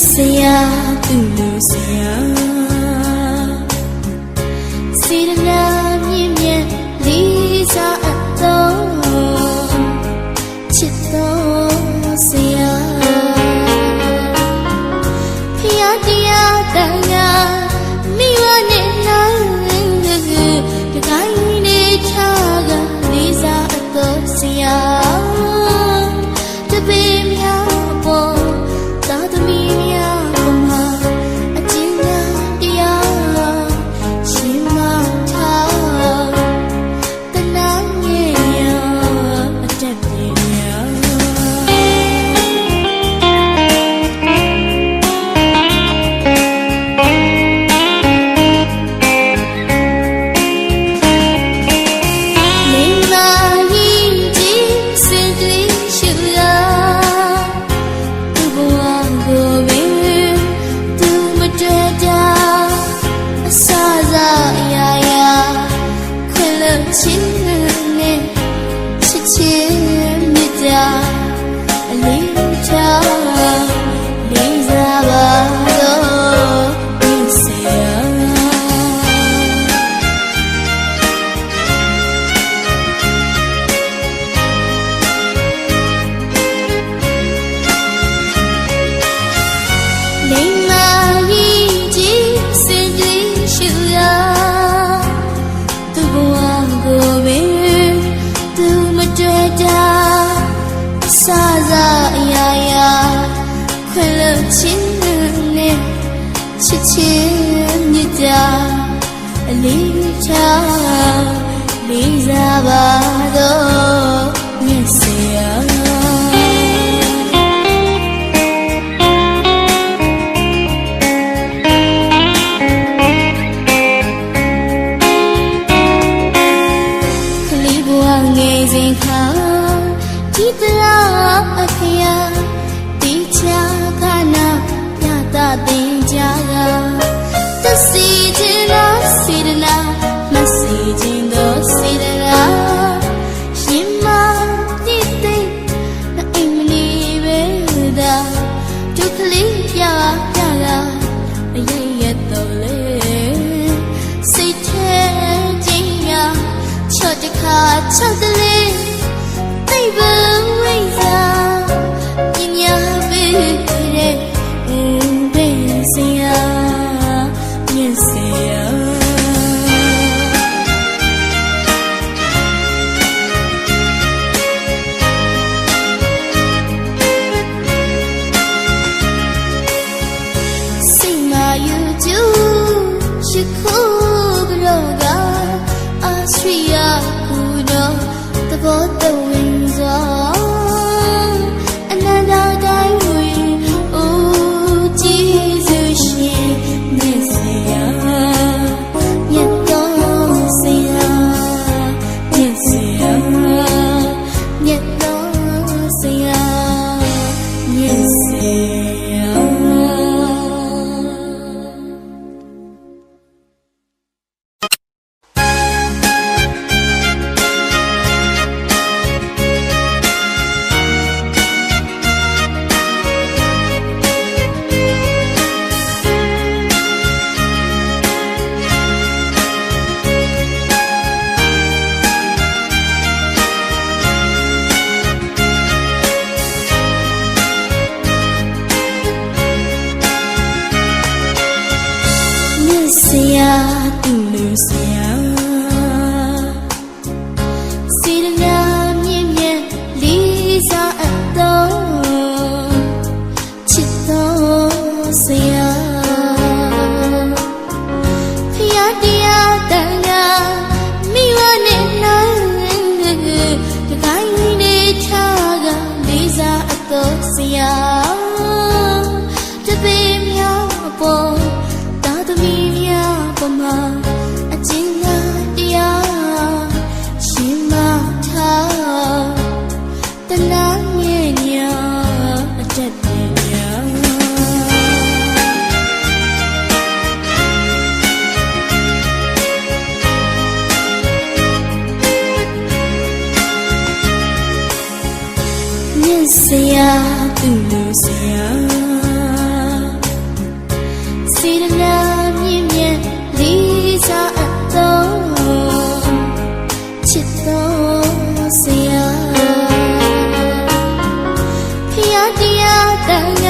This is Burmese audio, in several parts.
ဆရာသူလူဆရာစေတနာ ချာအလေးချာလေးစားပါ တခါချောက်တလေသိပန်ဝိညာပညာပေးတဲ့ဘေးစရာမြင့်စရာစိတ်မာယူကျူရှိခိုး Austria. কত ဆရာစေတနာမြင့်မြတ်လေးစားအပ်တော်ချစ်တော်ဆရာဖျားတရားတန်ခါမိဝနဲ့နာတကိုင်းနေချာကလေးစားအပ်တော်ဆရာ ဆရာသူလူဆရာစေတနာ တ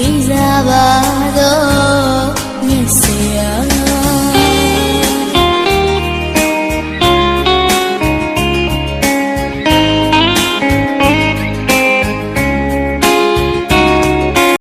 Izabal